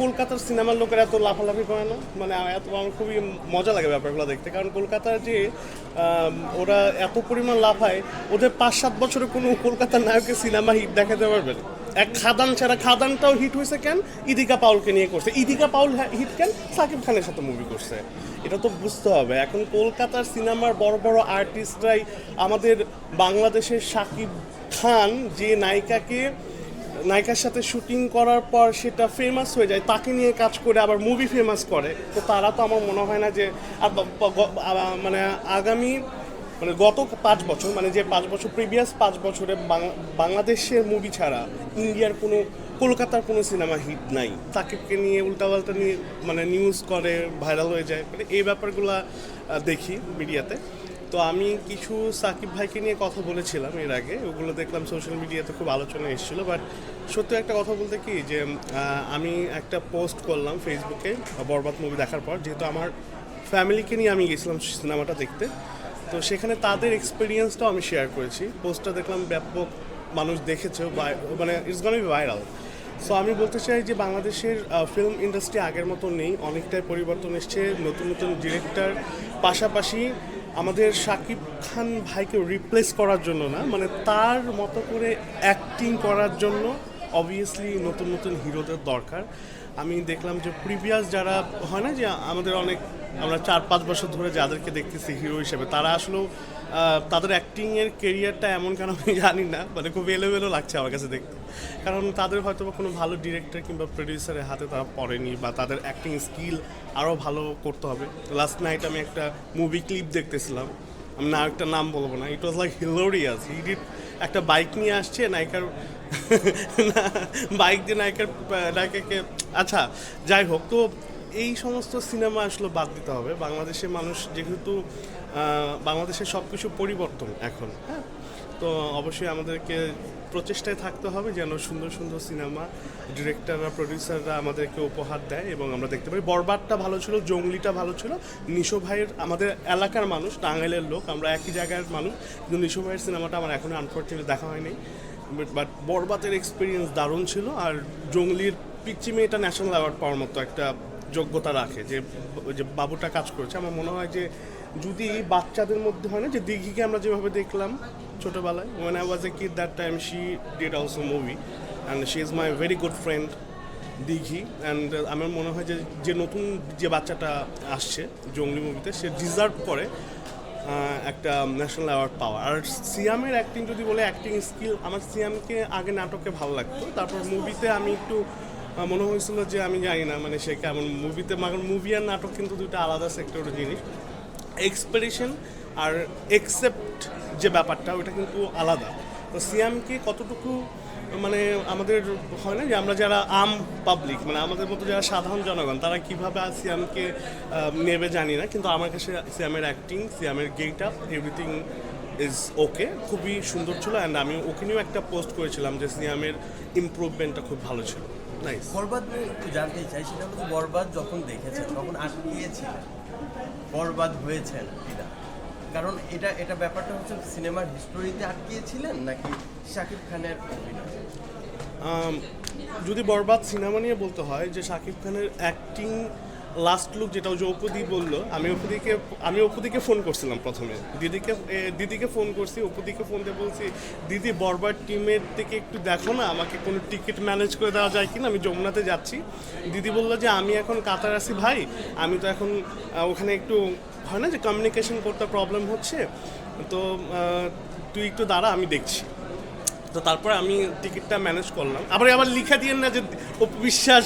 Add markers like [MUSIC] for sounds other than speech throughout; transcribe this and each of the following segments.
কলকাতার সিনেমার লোকেরা এত লাফালাফি করে না? মানে এত আমার খুবই মজা লাগে ব্যাপারগুলো দেখতে। কারণ কলকাতার যে ওরা এত পরিমাণ লাফায়, ওদের পাঁচ সাত বছরে কোনো কলকাতার নায়কের সিনেমা হিট দেখাতে পারবে না। এক খাদান ছাড়া, খাদানটাও হিট হয়েছে কেন? ইদিকা পাউলকে নিয়ে করছে। ইদিকা পাউল হিট কেন? সাকিব খানের সাথে মুভি করছে। এটা তো বুঝতে হবে। এখন কলকাতার সিনেমার বড় বড় আর্টিস্টরাই আমাদের বাংলাদেশের সাকিব খান যে নায়িকাকে নায়িকার সাথে শুটিং করার পর সেটা ফেমাস হয়ে যায়, তাকে নিয়ে কাজ করে আবার মুভি ফেমাস করে। তো তারা তো আমার মনে হয় না যে, আর মানে আগামী মানে গত পাঁচ বছর মানে যে পাঁচ বছর প্রিভিয়াস পাঁচ বছরে বাংলাদেশের মুভি ছাড়া ইন্ডিয়ার কোনো, কলকাতার কোনো সিনেমা হিট নাই। তাকে নিয়ে উল্টাপাল্টা নিয়ে মানে নিউজ করে ভাইরাল হয়ে যায়। মানে এই ব্যাপারগুলো দেখি মিডিয়াতে। তো আমি কিছু সাকিব ভাইকে নিয়ে কথা বলেছিলাম এর আগে। ওগুলো দেখলাম সোশ্যাল মিডিয়াতে খুব আলোচনা এসেছিল বাট সত্যি একটা কথা বলতে কি যে আমি একটা পোস্ট করলাম ফেসবুকে বরবাদ মুভি দেখার পর, যেহেতু আমার ফ্যামিলিকে নিয়ে আমি গেছিলাম সিনেমাটা দেখতে, তো সেখানে তাদের এক্সপিরিয়েন্সটাও আমি শেয়ার করেছি। পোস্টটা দেখলাম ব্যাপক মানুষ দেখেছে মানে it's gone be viral so আমি বলতে চাই যে, বাংলাদেশের ফিল্ম ইন্ডাস্ট্রি আগের মতো নেই, অনেকটাই পরিবর্তন এসছে, নতুন নতুন ডিরেক্টর পাশাপাশি আমাদের শাকিব খান ভাইকে রিপ্লেস করার জন্য না মানে তার মতো করে অ্যাক্টিং করার জন্য অবভিয়াসলি নতুন নতুন হিরোদের দরকার। আমি দেখলাম যে প্রিভিয়াস যারা, হয় না যে আমাদের অনেক, আমরা চার পাঁচ বছর ধরে যাদেরকে দেখতেছি হিরো হিসেবে, তারা আসলেও তাদের অ্যাক্টিংয়ের কেরিয়ারটা এমন কেন আমি জানি না মানে খুব এলোমেলো লাগছে আমার কাছে দেখতে। কারণ তাদের হয়তো কোনো ভালো ডিরেক্টর কিংবা প্রডিউসারের হাতে তারা পড়েনি বা তাদের অ্যাক্টিং স্কিল আরও ভালো করতে হবে। লাস্ট নাইট আমি একটা মুভি ক্লিপ দেখতেছিলাম, আমি না একটা নাম বলব না it was like hilarious he did একটা বাইক নিয়ে আসছে নায়িকার [LAUGHS] বাইক দিয়ে নায়িকার নায়িকাকে আচ্ছা যাই হোক, তো এই সমস্ত সিনেমা আসলে বাদ দিতে হবে। বাংলাদেশের মানুষ যেহেতু বাংলাদেশের সব কিছু পরিবর্তন এখন হ্যাঁ? তো অবশ্যই আমাদেরকে প্রচেষ্টায় থাকতে হবে যেন সুন্দর সুন্দর সিনেমা ডিরেক্টররা, প্রডিউসাররা আমাদেরকে উপহার দেয় এবং আমরা দেখতে পাই। বরবাদটা ভালো ছিল, জঙ্গলিটা ভালো ছিল। নিশো ভাইয়ের, আমাদের এলাকার মানুষ, টাঙ্গাইলের লোক, আমরা একই জায়গার মানুষ, কিন্তু নিশো ভাইয়ের সিনেমাটা আমার এখনও আনফর্চুনেটলি দেখা হয়নি। বাট বরবাতের এক্সপিরিয়েন্স দারুণ ছিল আর জঙ্গলির পিচ্চি মেয়েটা ন্যাশনাল অ্যাওয়ার্ড পাওয়ার মতো একটা যোগ্যতা রাখে যে যে বাবুটা কাজ করেছে। আমার মনে হয় যে, যদি বাচ্চাদের মধ্যে হয় না, যে দিঘিকে আমরা যেভাবে দেখলাম ছোটোবেলায় when I was a kid that time she did also movie and she is my very good friend Dighi and আমার মনে হয় যে যে নতুন যে বাচ্চাটা আসছে জঙ্গলি মুভিতে, সে ডিজার্ভ করে একটা ন্যাশনাল অ্যাওয়ার্ড পাওয়া। আর সিয়ামের অ্যাক্টিং যদি বলে অ্যাক্টিং স্কিল আমার সিয়ামকে আগে নাটকে ভালো লাগতো, তারপর মুভিতে আমি একটু মনে হয়েছিল যে আমি জানি না মানে সে কেমন মুভিতে মাগার মুভি আর নাটক কিন্তু দুটো আলাদা সেক্টরের জিনিস। এক্সপেরেশন আর একসেপ্ট যে ব্যাপারটা ওটা কিন্তু আলাদা। তো সিয়ামকে কতটুকু মানে আমাদের হয় না যে আমরা যারা আম পাবলিক মানে আমাদের মতো যারা সাধারণ জনগণ, তারা কীভাবে সিয়ামকে নেবে জানি না, কিন্তু আমার কাছে সিয়ামের অ্যাক্টিং সিয়ামের get up everything is okay খুবই সুন্দর ছিল অ্যান্ড আমি ওকে নিয়েও একটা পোস্ট করেছিলাম যে সিয়ামের ইমপ্রুভমেন্টটা খুব ভালো ছিল। নাইস বরবাদ একটু জানতে চাই সেটা হচ্ছে বরবাদ যখন দেখেছেন তখন আটকিয়েছিলেন বরবাদ হয়েছেন এটা কারণ এটা এটা ব্যাপারটা হচ্ছে সিনেমার হিস্টোরিতে আটকিয়েছিলেন নাকি শাকিব খানের অভিনয়? যদি বরবাদ সিনেমা নিয়ে বলতে হয় যে শাকিব খানের অ্যাক্টিং লাস্ট লুক যেটা যে অপুদি বলল, আমি অপুদিকে আমি অপুদিকে ফোন করছিলাম প্রথমে। দিদিকে দিদিকে ফোন করছি অপুদিকে ফোন দিয়ে বলছি, দিদি, বরবার টিমের থেকে একটু দেখো না, আমাকে কোনো টিকিট ম্যানেজ করে দেওয়া যায় কিনা, আমি যমুনাতে যাচ্ছি। দিদি বলল যে, আমি এখন কাতার আছি ভাই, আমি তো এখন ওখানে একটু, হয় না যে কমিউনিকেশন করতে প্রবলেম হচ্ছে? তো তুই একটু দাঁড়া, আমি দেখছি। তো তারপরে আমি টিকিটটা ম্যানেজ করলাম। আবার আবার লিখে দিয়েন না যে বিশ্বাস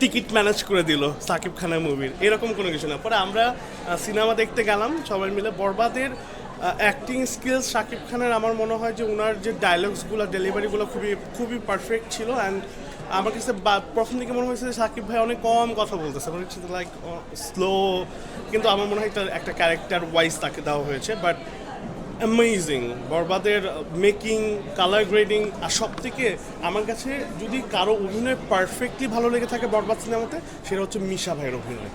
টিকিট ম্যানেজ করে দিল সাকিব খানের মুভির। এরকম কোনো কিছু না। পরে আমরা সিনেমা দেখতে গেলাম সবাই মিলে। বরবাদের অ্যাক্টিং স্কিলস সাকিব খানের আমার মনে হয় যে ওনার যে ডায়লগসগুলো ডেলিভারিগুলো খুবই খুবই পারফেক্ট ছিল। অ্যান্ড আমার কাছে প্রথম দিকে মনে হয়েছে যে সাকিব ভাই অনেক কম কথা বলতেছে। মানে লাইক স্লো কিন্তু আমার মনে হয় একটা ক্যারেক্টার ওয়াইজ তাকে দেওয়া হয়েছে। বাট অ্যামেজিং বরবাদের মেকিং কালার গ্রেডিং আর সব থেকে আমার কাছে যদি কারও অভিনয় পারফেক্টলি ভালো লেগে থাকে বরবাদ সিনেমাতে, সেটা হচ্ছে মিশা ভাইয়ের অভিনয়।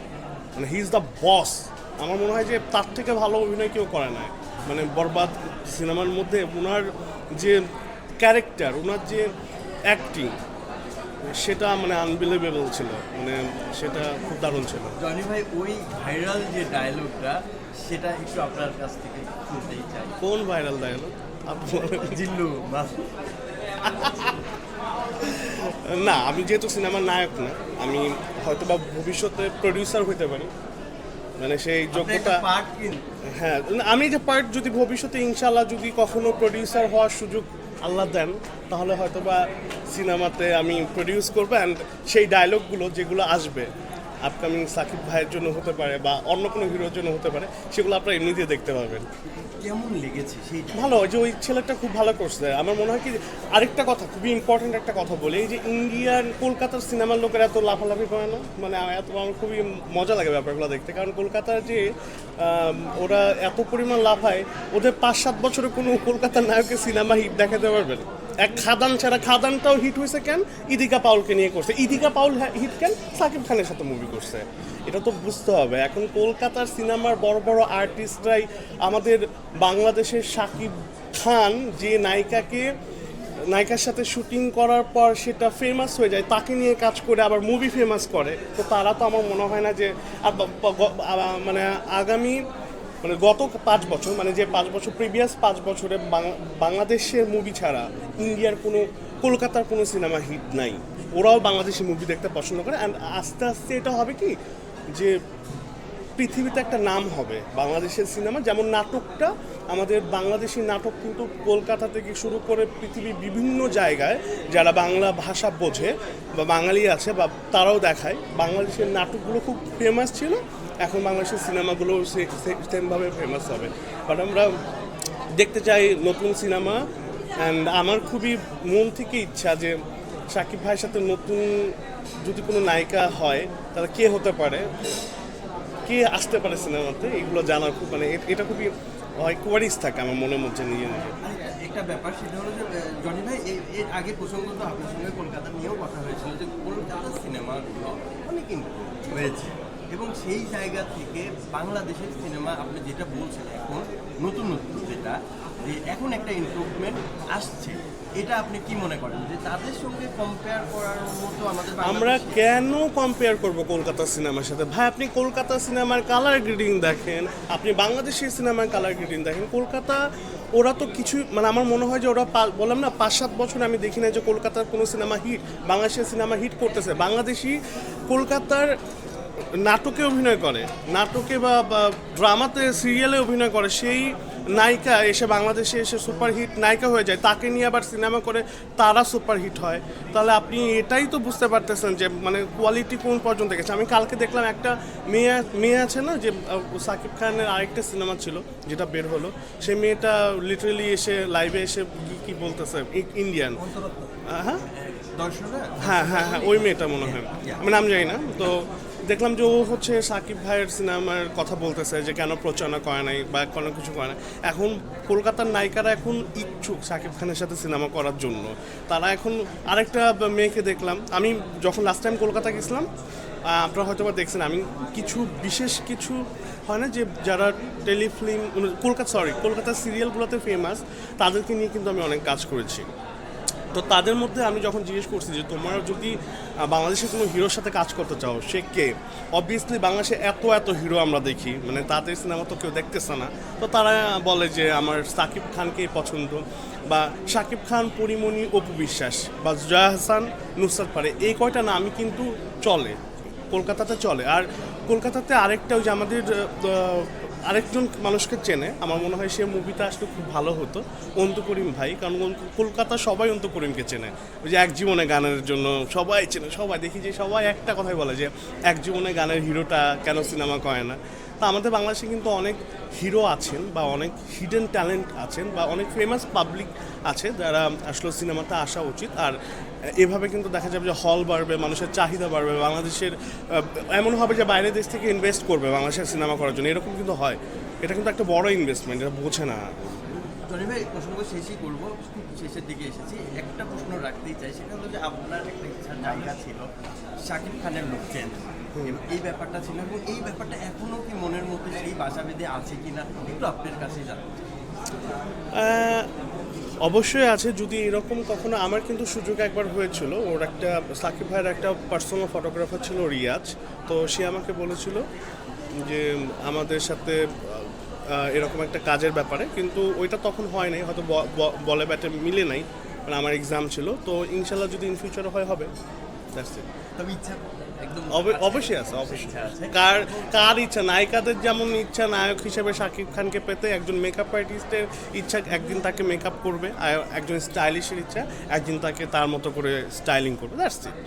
মানে হি ইজ দ্য বস আমার মনে হয় যে তার থেকে ভালো অভিনয় কেউ করে না মানে বরবাদ সিনেমার মধ্যে ওনার যে ক্যারেক্টার ওনার যে অ্যাক্টিং সেটা মানে আনবিলিভেবল ছিল। মানে সেটা খুব দারুণ ছিল। জনি ভাই, ওই ভাইরাল যে ডায়লগটা সেটা একটু আপনার কাছ থেকে শুনতেই চাই। কোন ভাইরাল ডায়লগ জিল্লু না আমি যেহেতু সিনেমার নায়ক না আমি হয়তো বা ভবিষ্যতে প্রডিউসার হতে পারি। মানে সেই যোগ্যতা হ্যাঁ আমি যে পার্ট যদি ভবিষ্যতে ইনশাল্লাহ যদি কখনো প্রডিউসার হওয়ার সুযোগ আল্লাহ দেন তাহলে হয়তো বা সিনেমাতে আমি প্রডিউস করব অ্যান্ড সেই ডায়লগগুলো যেগুলো আসবে আপকামিং সাকিব ভাইয়ের জন্য হতে পারে বা অন্য কোনো হিরোর জন্য হতে পারে সেগুলো আপনারা এমনিতে দেখতে পাবেন। কেমন লেগেছে সেইটা ভালো যে ওই ছেলেটা খুব ভালো করছে। আমার মনে হয় কি আরেকটা কথা খুবই ইম্পর্টেন্ট একটা কথা বলি এই যে ইন্ডিয়ান কলকাতার সিনেমার লোকেরা এত লাফালাফি করে না? মানে এত আমার খুবই মজা লাগে ব্যাপারগুলো দেখতে কারণ কলকাতার যে ওরা এত পরিমাণ লাফায় ওদের পাঁচ সাত বছরে কোনো কলকাতার নায়কের সিনেমা হিট দেখাতে পারবে না। এক খাদান ছাড়া খাদানটাও হিট হয়েছে কেন? ইদিকা পাউলকে নিয়ে করছে। ইদিকা পাউল হিট কেন? সাকিব খানের সাথে মুভি করছে। এটা তো বুঝতে হবে। এখন কলকাতার সিনেমার বড় বড় আর্টিস্টরাই আমাদের বাংলাদেশের সাকিব খান, যে নায়িকাকে, নায়িকার সাথে শুটিং করার পর সেটা ফেমাস হয়ে যায়, তাকে নিয়ে কাজ করে আবার মুভি ফেমাস করে। তো তারা তো আমার মনে হয় না যে মানে আগামী মানে গত পাঁচ বছর মানে যে পাঁচ বছর প্রিভিয়াস পাঁচ বছরে বাংলাদেশের মুভি ছাড়া ইন্ডিয়ার কোনো, কলকাতার কোনো সিনেমা হিট নাই। ওরাও বাংলাদেশি মুভি দেখতে পছন্দ করে। অ্যান্ড আস্তে আস্তে এটা হবে কি, যে পৃথিবীতে একটা নাম হবে বাংলাদেশের সিনেমা যেমন নাটকটা, আমাদের বাংলাদেশি নাটক কিন্তু কলকাতা থেকে শুরু করে পৃথিবীর বিভিন্ন জায়গায় যারা বাংলা ভাষা বোঝে বা বাঙালি আছে বা তারাও দেখায়, বাংলাদেশের নাটকগুলো খুব ফেমাস ছিল। এখন বাংলাদেশের সিনেমাগুলো সেমভাবে ফেমাস হবে। বাট আমরা দেখতে চাই নতুন সিনেমা অ্যান্ড আমার খুবই মন থেকে ইচ্ছা যে সাকিব ভাইয়ের সাথে নতুন যদি কোনো নায়িকা হয় তাহলে কে হতে পারে? কে আসতে পারে সিনেমাতে? এগুলো জানার খুব মানে এটা খুবই হয় কোয়ারিজ থাকে আমার মনের মধ্যে নিজে নিজে। একটা ব্যাপার সেটা হলো যে জনি ভাই এর আগে প্রসঙ্গত আপনার সঙ্গে কলকাতা নিয়েও কথা হয়েছিল যে কলকাতার সিনেমাগুলো অনেক ইম্প্রুভ হয়েছে। এবং সেই জায়গা থেকে বাংলাদেশের সিনেমা, আপনি যেটা বলছেন এখন, নতুন নতুন যেটা, যে এখন একটা ইমপ্রুভমেন্ট আসছে। এটা আপনি কি মনে করেন? যে তাদের সঙ্গে কম্পেয়ার করার মতো আমাদের আমরা কেন কম্পেয়ার করব কলকাতা সিনেমার সাথে? ভাই, আপনি কলকাতা সিনেমার কালার গ্রেডিং দেখেন, আপনি বাংলাদেশি সিনেমার কালার গ্রেডিং দেখেন। কলকাতা, ওরা তো কিছু মানে আমার মনে হয় যে ওরা বললাম না পাঁচ সাত বছর আমি দেখি না যে কলকাতার কোনো সিনেমা হিট বাংলাদেশের সিনেমা হিট করতেছে। বাংলাদেশি কলকাতার নাটকে অভিনয় করে নাটকে বা ড্রামাতে সিরিয়ালে অভিনয় করে সেই নায়িকা এসে বাংলাদেশে এসে সুপারহিট নায়িকা হয়ে যায় তাকে নিয়ে আবার সিনেমা করে তারা সুপারহিট হয়। তাহলে আপনি এটাই তো বুঝতে পারতেছেন যে মানে কোয়ালিটি কোন পর্যন্ত গেছে? আমি কালকে দেখলাম একটা মেয়ে মেয়ে আছে না যে সাকিব খানের আরেকটা সিনেমা ছিল যেটা বের হলো। সেই মেয়েটা লিটারেলি এসে লাইভে এসে কি কি বলতেছে? ইন্ডিয়ান হ্যাঁ? হ্যাঁ হ্যাঁ হ্যাঁ ওই মেয়েটা মনে হয়। আমি নাম জানি না তো দেখলাম যে ও হচ্ছে সাকিব ভাইয়ের সিনেমার কথা বলতেছে যে কেন প্রচারণা করে নাই বা কোনো কিছু করে নাই। এখন কলকাতার নায়িকারা এখন ইচ্ছুক সাকিব খানের সাথে সিনেমা করার জন্য। তারা এখন আরেকটা মেয়েকে দেখলাম। আমি যখন লাস্ট টাইম কলকাতা গেছিলাম আপনারা হয়তো বা দেখছেন, আমি কিছু বিশেষ কিছু হয় না যে যারা টেলিফিল্ম, কলকাতা সরি কলকাতার সিরিয়ালগুলোতে ফেমাস তাদেরকে নিয়ে কিন্তু আমি অনেক কাজ করেছি। তো তাদের মধ্যে আমি যখন জিজ্ঞেস করছি যে তোমরা যদি বাংলাদেশের কোনো হিরোর সাথে কাজ করতে চাও, সে কে? অবভিয়াসলি বাংলাদেশে এত এত হিরো আমরা দেখি মানে তাদের সিনেমা তো কেউ দেখতেছে না। তো তারা বলে যে আমার সাকিব খানকেই পছন্দ বা সাকিব খান, পরিমণি, অপু বিশ্বাস বা জয়া হাসান, নুসরাত পারে। এই কয়টা নামই কিন্তু চলে, কলকাতাতে চলে। আর কলকাতাতে আরেকটা ওই যে আমাদের আরেকজন মানুষকে চেনে, আমার মনে হয় সে মুভিটা আসলে খুব ভালো হতো। অন্তু করিম ভাই, কারণ কলকাতা সবাই অন্তু করিমকে চেনে। ওই যে এক জীবনে গানের জন্য সবাই চেনে, সবাই দেখি যে সবাই একটা কথাই বলে যে, এক জীবনে গানের হিরোটা কেন সিনেমা করে না? তা আমাদের বাংলাদেশে কিন্তু অনেক হিরো আছেন বা অনেক হিডেন ট্যালেন্ট আছেন বা অনেক ফেমাস পাবলিক আছে যারা আসলে সিনেমাতে আসা উচিত। আর এভাবে কিন্তু দেখা যাবে যে হল বাড়বে, মানুষের চাহিদা বাড়বে, বাংলাদেশের এমন হবে যে বাইরের দেশ থেকে ইনভেস্ট করবে বাংলাদেশের সিনেমা করার জন্য। এরকম কিন্তু হয়। এটা কিন্তু একটা বড় ইনভেস্টমেন্ট এটা বোঝে না। জনি ভাই প্রসঙ্গ শেষই করব খুব শেষের দিকে এসেছি। একটা প্রশ্ন রাখতেই চাই সেটা হলো যে আপনার একটা ইচ্ছার জায়গা ছিল শাকিব খানের লোক এই ব্যাপারটা ছিল এবং এই ব্যাপারটা এখনও কি মনের মধ্যে সেই বাসা বেঁধে আছে কিনা একটু আপনার কাছে জানতে অবশ্যই আছে যদি এরকম কখনো আমার কিন্তু সুযোগ একবার হয়েছিল ওর একটা সাকিব ভাইয়ের একটা পার্সোনাল ফটোগ্রাফার ছিল রিয়াজ তো সে আমাকে বলেছিল যে আমাদের সাথে এরকম একটা কাজের ব্যাপারে কিন্তু ওইটা তখন হয় নাই হয়তো বলে ব্যাটে মিলে নাই মানে আমার এক্সাম ছিল তো ইনশাল্লাহ যদি ইন ফিউচারে হয় হবে। অবশ্যই আছে অবশ্যই। কার কার ইচ্ছা? নায়িকাদের যেমন ইচ্ছা নায়ক হিসেবে শাকিব খানকে পেতে একজন মেকআপ আর্টিস্টের ইচ্ছা একদিন তাকে মেকআপ করবে আর একজন স্টাইলিশের ইচ্ছা একদিন তাকে তার মতো করে স্টাইলিং করবে। That's it